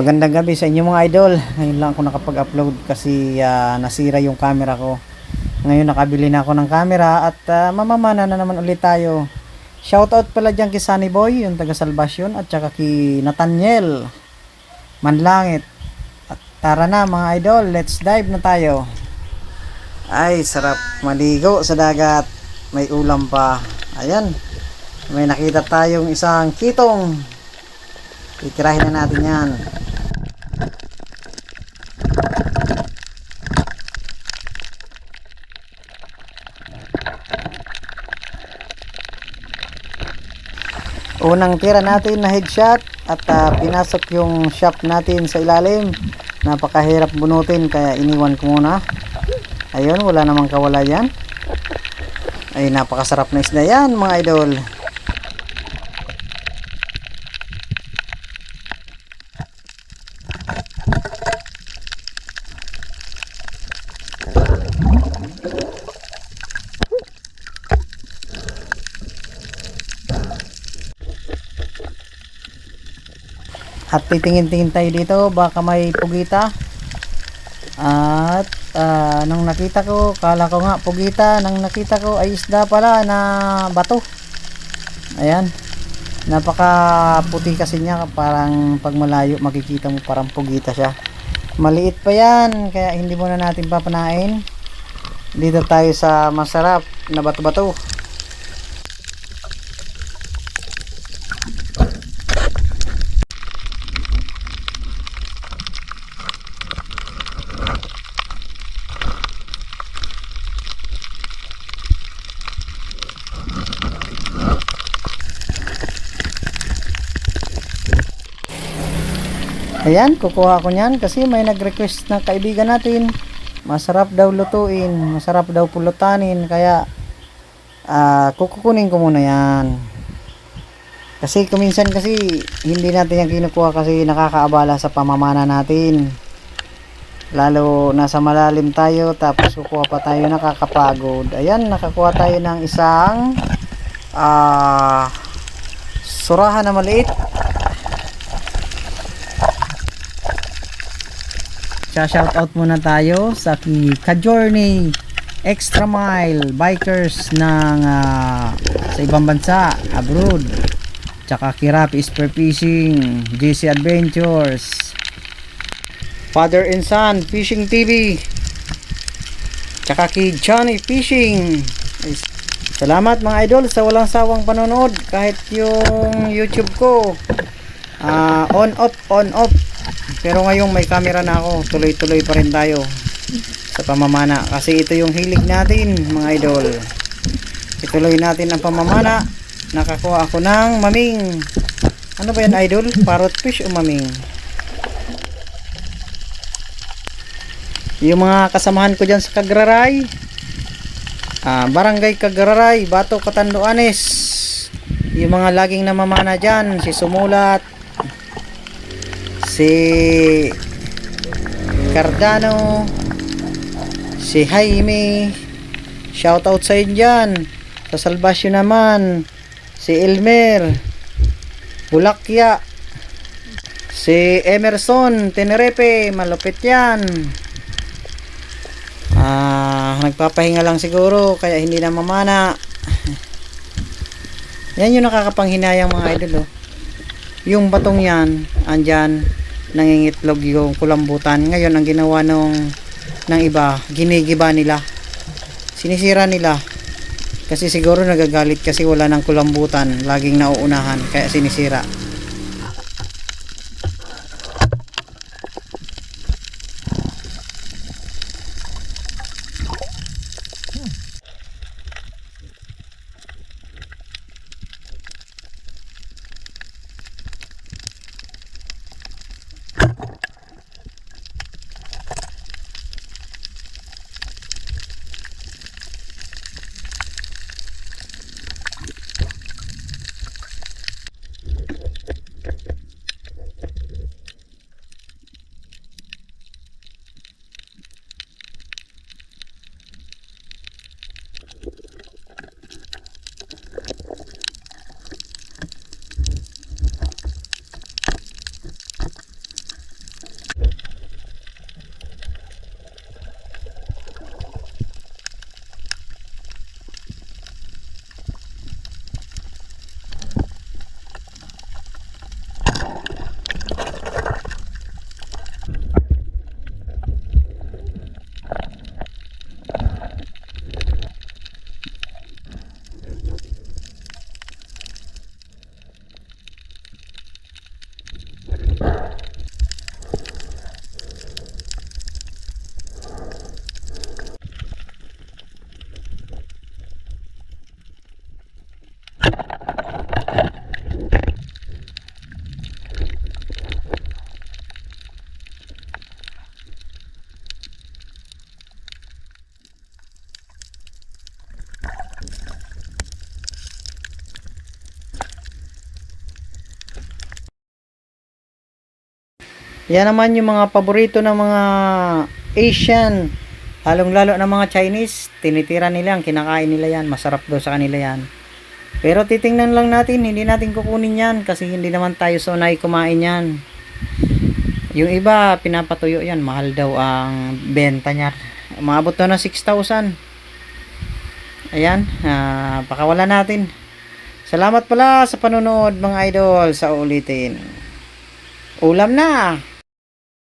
Magandang gabi sa inyo mga idol. Ngayon lang ako nakapag-upload kasi ah, nasira yung camera ko. Ngayon nakabili na ako ng camera at ah, mamamana na naman ulit tayo. Shoutout pala dyan kay Sunny Boy, yung taga Salvation at saka kay Nathaniel Manlangit. At tara na mga idol, let's dive na tayo. Ay, sarap maligo sa dagat. May ulam pa. Ayan. May nakita tayong isang kitong. Titirahin na natin yan. Unang tira natin na headshot at ah, pinasok yung shop natin sa ilalim. Napakahirap bunutin kaya iniwan ko muna. Ayun, wala namang kawala yan. Ay, napakasarap na isda yan mga idol. At titingin-tingin tayo dito, baka may pugita. At ah, nung nakita ko, kala ko nga pugita, nang nakita ko ay isda pala na bato. Ayan. Napaka puti kasi niya, parang pag malayo makikita mo parang pugita siya. Maliit pa yan, kaya hindi muna natin papanain. Dito tayo sa masarap na bato-bato. Ayan, kukuha ko niyan kasi may nag-request na kaibigan natin. Masarap daw lutuin, masarap daw pulutanin, kaya ah kukukunin ko muna yan. Kasi kuminsan kasi hindi natin yan kinukuha kasi nakakaabala sa pamamana natin. Lalo nasa malalim tayo tapos kukuha pa tayo nakakapagod. Ayan, nakakuha tayo ng isang ah surahan na maliit shout out muna tayo sa Ka-Journey Extra Mile Bikers ng ah, sa ibang bansa, abroad. Tsaka kay Rapi Spear Fishing, JC Adventures, Father and Son Fishing TV. Tsaka kay Johnny Fishing. Salamat mga idol sa walang sawang panonood kahit yung YouTube ko ah, on off on off pero ngayong may camera na ako, tuloy-tuloy pa rin tayo sa pamamana. Kasi ito yung hilig natin, mga idol. Ituloy natin ang pamamana. Nakakuha ako ng maming. Ano ba yan, idol? Parrot fish o maming? Yung mga kasamahan ko dyan sa Kagraray. Ah, Barangay Kagraray, Bato, Katanduanes. Yung mga laging namamana dyan, si Sumulat, si Cardano si Jaime. Shoutout sa inyo dyan. Sa Salvasyo naman si Elmer Bulakya si Emerson Tenerife malupit yan. Ah nagpapahinga lang siguro kaya hindi na mamana. Yan yung nakakapanghinayang mga idol oh. yung batong yan andyan nangingitlog yung kulambutan. Ngayon, ang ginawa nung ng iba, ginigiba nila. Sinisira nila. Kasi siguro nagagalit kasi wala ng kulambutan. Laging nauunahan. Kaya sinisira. Yan naman yung mga paborito ng mga Asian. Halong lalo ng mga Chinese. Tinitira nila yan, kinakain nila yan. Masarap daw sa kanila yan. Pero titingnan lang natin, hindi natin kukunin yan kasi hindi naman tayo sonay kumain yan. Yung iba, pinapatuyo yan. Mahal daw ang benta niya. Maabot daw ng 6,000. Ayan, ah, pakawala natin. Salamat pala sa panonood mga idol sa ulitin. Ulam na!